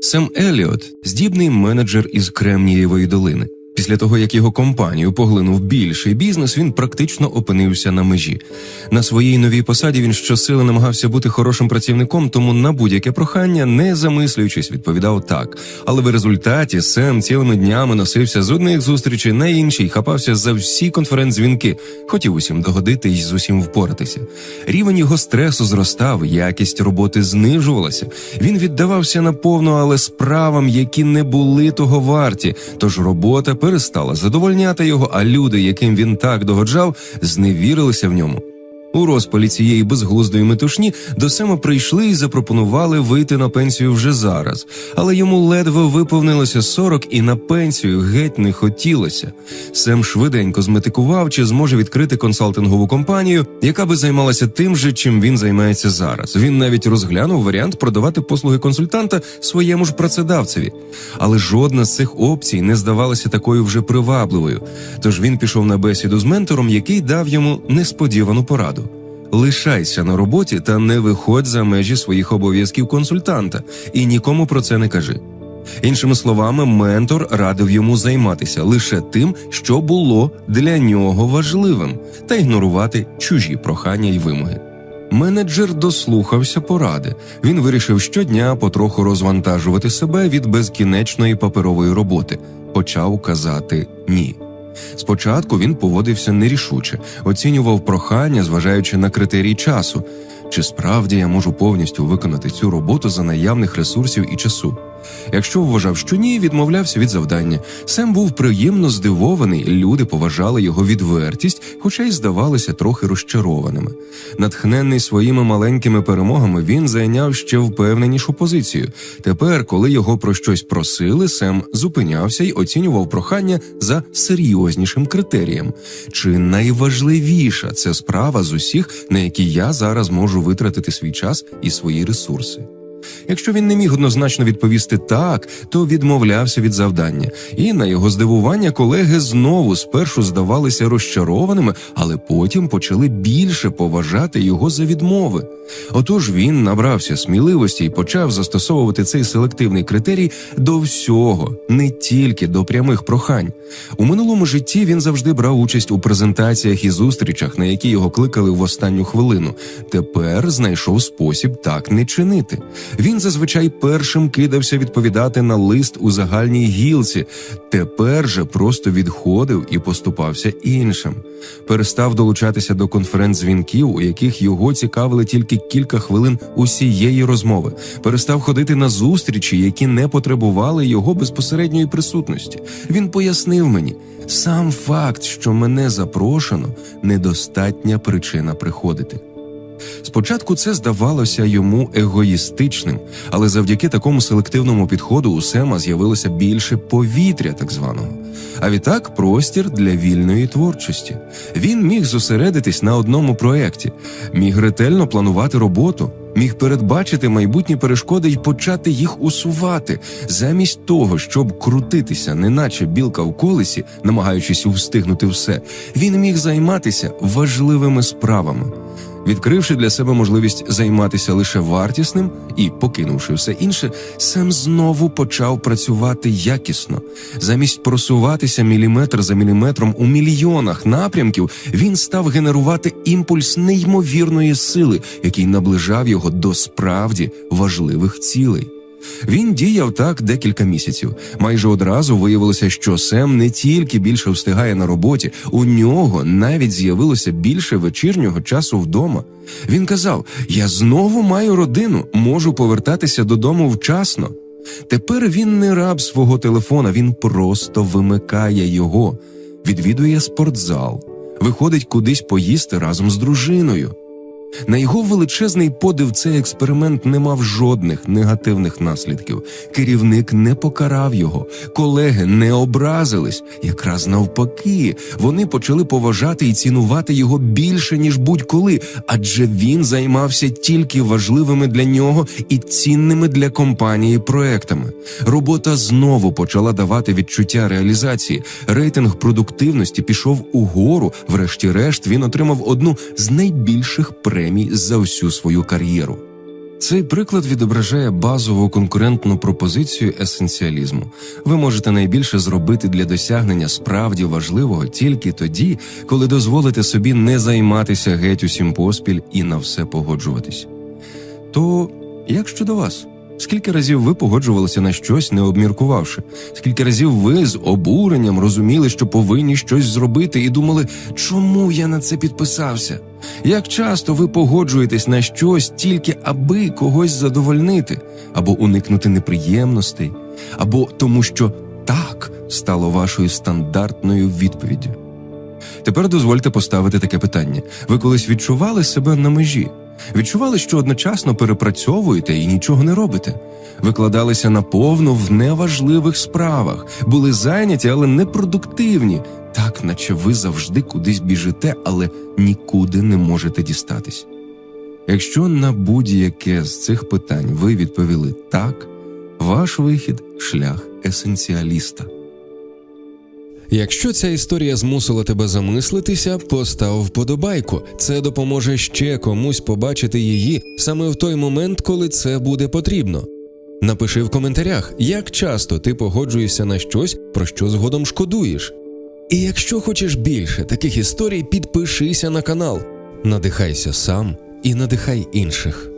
Сем Еліот здібний менеджер із Кремнієвої долини. Після того, як його компанію поглинув більший бізнес, він практично опинився на межі. На своїй новій посаді він щосили намагався бути хорошим працівником, тому на будь-яке прохання, не замислюючись, відповідав так. Але в результаті Сем цілими днями носився з одних зустрічей на інші й хапався за всі конференц-дзвінки, хотів усім догодити й з усім впоратися. Рівень його стресу зростав, якість роботи знижувалася. Він віддавався наповну, але справам, які не були того варті. Тож робота перестала задовольняти його, а люди, яким він так догоджав, зневірилися в ньому. У розпалі цієї безглуздої метушні до Сема прийшли і запропонували вийти на пенсію вже зараз, але йому ледве виповнилося 40 і на пенсію геть не хотілося. Сем швиденько зметикував, чи зможе відкрити консалтингову компанію, яка би займалася тим же, чим він займається зараз. Він навіть розглянув варіант продавати послуги консультанта своєму ж працедавцеві. Але жодна з цих опцій не здавалася такою вже привабливою. Тож він пішов на бесіду з ментором, який дав йому несподівану пораду. Лишайся на роботі та не виходь за межі своїх обов'язків консультанта і нікому про це не кажи. Іншими словами, ментор радив йому займатися лише тим, що було для нього важливим, та ігнорувати чужі прохання й вимоги. Менеджер дослухався поради. Він вирішив щодня потроху розвантажувати себе від безкінечної паперової роботи. Почав казати ні. Спочатку він поводився нерішуче, оцінював прохання, зважаючи на критерії часу. Чи справді я можу повністю виконати цю роботу за наявних ресурсів і часу? Якщо вважав, що ні, відмовлявся від завдання. Сем був приємно здивований. Люди поважали його відвертість, хоча й здавалися трохи розчарованими. Натхнений своїми маленькими перемогами, він зайняв ще впевненішу позицію. Тепер, коли його про щось просили, Сем зупинявся й оцінював прохання за серйознішим критерієм. Чи найважливіша це справа з усіх, на які я зараз можу витратити свій час і свої ресурси? Якщо він не міг однозначно відповісти так, то відмовлявся від завдання, і на його здивування колеги знову спершу здавалися розчарованими, але потім почали більше поважати його за відмови. Отож він набрався сміливості і почав застосовувати цей селективний критерій до всього, не тільки до прямих прохань. У минулому житті він завжди брав участь у презентаціях і зустрічах, на які його кликали в останню хвилину. Тепер знайшов спосіб так не чинити. Він зазвичай першим кидався відповідати на лист у загальній гілці. Тепер же просто відходив і поступався іншим. Перестав долучатися до конференц-дзвінків, у яких його цікавили тільки кілька хвилин усієї розмови. Перестав ходити на зустрічі, які не потребували його безпосередньої присутності. Він пояснив мені, сам факт, що мене запрошено, недостатня причина приходити. Спочатку це здавалося йому егоїстичним, але завдяки такому селективному підходу у Сема з'явилося більше повітря, так званого. А відтак простір для вільної творчості. Він міг зосередитись на одному проєкті, міг ретельно планувати роботу, міг передбачити майбутні перешкоди й почати їх усувати, замість того, щоб крутитися, неначе білка в колесі, намагаючись встигнути все, він міг займатися важливими справами. Відкривши для себе можливість займатися лише вартісним і покинувши все інше, Сем знову почав працювати якісно. Замість просуватися міліметр за міліметром у мільйонах напрямків, він став генерувати імпульс неймовірної сили, який наближав його до справді важливих цілей. Він діяв так декілька місяців. Майже одразу виявилося, що Сем не тільки більше встигає на роботі, у нього навіть з'явилося більше вечірнього часу вдома. Він казав: Я знову маю родину, можу повертатися додому вчасно. Тепер він не раб свого телефона, він просто вимикає його, відвідує спортзал, виходить кудись поїсти разом з дружиною. На його величезний подив цей експеримент не мав жодних негативних наслідків. Керівник не покарав його, колеги не образились. Якраз навпаки, вони почали поважати і цінувати його більше ніж будь-коли, адже він займався тільки важливими для нього і цінними для компанії проектами. Робота знову почала давати відчуття реалізації. Рейтинг продуктивності пішов угору. Врешті-решт він отримав одну з найбільших премій за всю свою кар'єру. Цей приклад відображає базову конкурентну пропозицію есенціалізму. Ви можете найбільше зробити для досягнення справді важливого тільки тоді, коли дозволите собі не займатися геть усім поспіль і на все погоджуватись. То як щодо вас? Скільки разів ви погоджувалися на щось, не обміркувавши? Скільки разів ви з обуренням розуміли, що повинні щось зробити, і думали, чому я на це підписався? Як часто ви погоджуєтесь на щось тільки аби когось задовольнити, або уникнути неприємностей, або тому, що так стало вашою стандартною відповіддю? Тепер дозвольте поставити таке питання: ви колись відчували себе на межі? Відчували, що одночасно перепрацьовуєте і нічого не робите? Викладалися наповну в неважливих справах, були зайняті, але непродуктивні, так наче ви завжди кудись біжите, але нікуди не можете дістатись. Якщо на будь-яке з цих питань ви відповіли так, ваш вихід шлях есенціаліста. Якщо ця історія змусила тебе замислитися, постав вподобайку. Це допоможе ще комусь побачити її саме в той момент, коли це буде потрібно. Напиши в коментарях, як часто ти погоджуєшся на щось, про що згодом шкодуєш. І якщо хочеш більше таких історій, підпишися на канал. Надихайся сам і надихай інших.